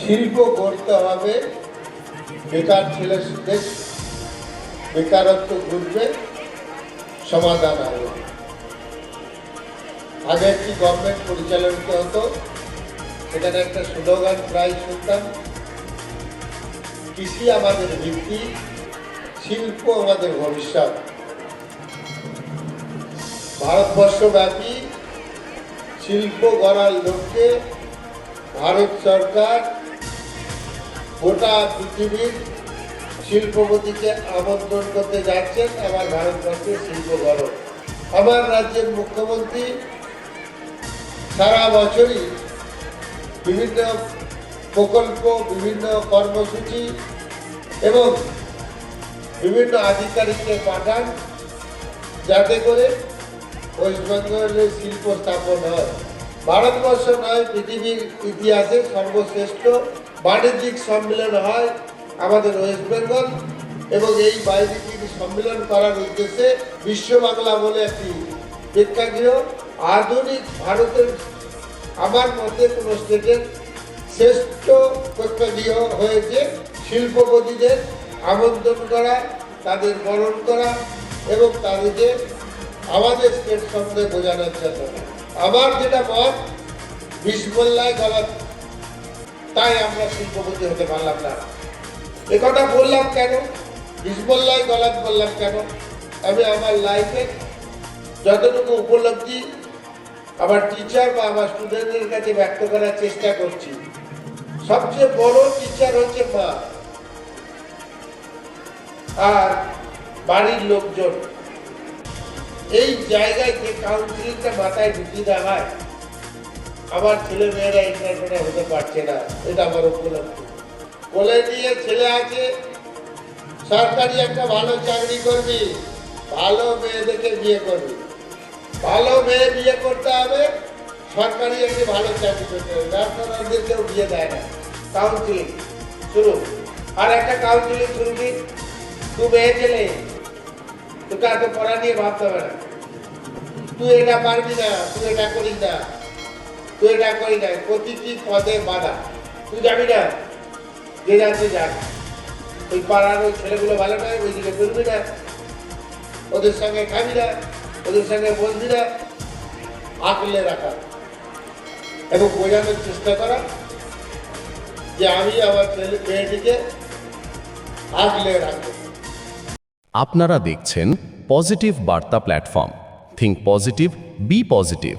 শিল্প করতে হবে। বেকার ছেলেদের বেকারত্ব ঘুরবে, সমাধান হবে। আগে একটি গভর্নমেন্ট পরিচালিত হতো। সেখানে একটা স্লোগান প্রায় শুনতাম, কৃষি আমাদের ভিত্তি, শিল্প আমাদের ভবিষ্যৎ। ভারতবর্ষব্যাপী শিল্প গড়ার লক্ষ্যে ভারত সরকার গোটা পৃথিবীর শিল্পপতিকে আমন্ত্রণ করতে যাচ্ছেন আমার ভারতবর্ষের শিল্প গড়। আমার রাজ্যের মুখ্যমন্ত্রী সারা বছরই বিভিন্ন প্রকল্প, বিভিন্ন কর্মসূচি এবং বিভিন্ন আধিকারিককে পাঠান যাতে করে ওয়েস্ট বেঙ্গলের শিল্প স্থাপন হয়। ভারতবর্ষ নয়, পৃথিবীর ইতিহাসে সর্বশ্রেষ্ঠ বাণিজ্যিক সম্মেলন হয় আমাদের ওয়েস্ট বেঙ্গল এবং এই বাণিজ্যিক সম্মেলন করার উদ্দেশ্যে বিশ্ব বাংলা বলে একটি প্রেক্ষাগৃহ আধুনিক ভারতের আমার মতে কোনো স্টেটের শ্রেষ্ঠ প্রেক্ষাগৃহ হয়েছে শিল্পপতিদের আমন্ত্রণ করা, তাদের বরণ করা এবং তাদেরকে আমাদের স্টেট সম্বন্ধে বোঝানোর চেষ্টা আমার যেটা মত বিসমল্লায় গলত তাই আমরা শিল্পপতি হতে পারলাম না। একথা বললাম কেন? বিসমল্লায় গলাত বললাম কেন? আমি আমার লাইফে যতটুকু উপলব্ধি আমার টিচার বা আমার স্টুডেন্টদের কাছে ব্যক্ত করার চেষ্টা করছি। সবচেয়ে বড় টিচার হচ্ছে মা। আর বাড়ির লোকজন। এই জায়গায় যে কাউন্সিলিংটা মাথায় ঢুকিয়ে দেওয়া হয় আমার ছেলে মেয়েরা এন্টারপ্রেনার হতে পারছে না, এটা আমার উপলব্ধি কোলে নিয়ে ছেলে আছে, সরকারি একটা ভালো চাকরি করবি, ভালো মেয়ে দেখে বিয়ে করবি। ভালো মেয়ে বিয়ে করতে হবে, সরকারি একটি ভালো চাকরি করতে হবে। ব্যবসাদারদের কেউ বিয়ে দেয় না। কাউন্সিলিং শুরু আর একটা কাউন্সিলিং কি? তুই মেয়ে ছেলে, তোকে এত পড়া নিয়ে ভাবতে হবে না। তুই এটা পারবি না, তুই এটা করিস না। তুই এটা করি না প্রতিটি পদে বাধা। তুই যাবি না? যে যাচ্ছে যাক। ওই পাড়ার ওই ছেলেগুলো ভালো নয় ওইদিকে করবি না। ওদের সঙ্গে খাবি না, ওদের সঙ্গে বলবি না। আঁকলে রাখা। এবং বোঝানোর চেষ্টা করা যে আমি আমার ছেলে, মেয়েটিকে আগলে রাখব। আপনারা দেখছেন পজিটিভ বার্তা platform. Think positive be positive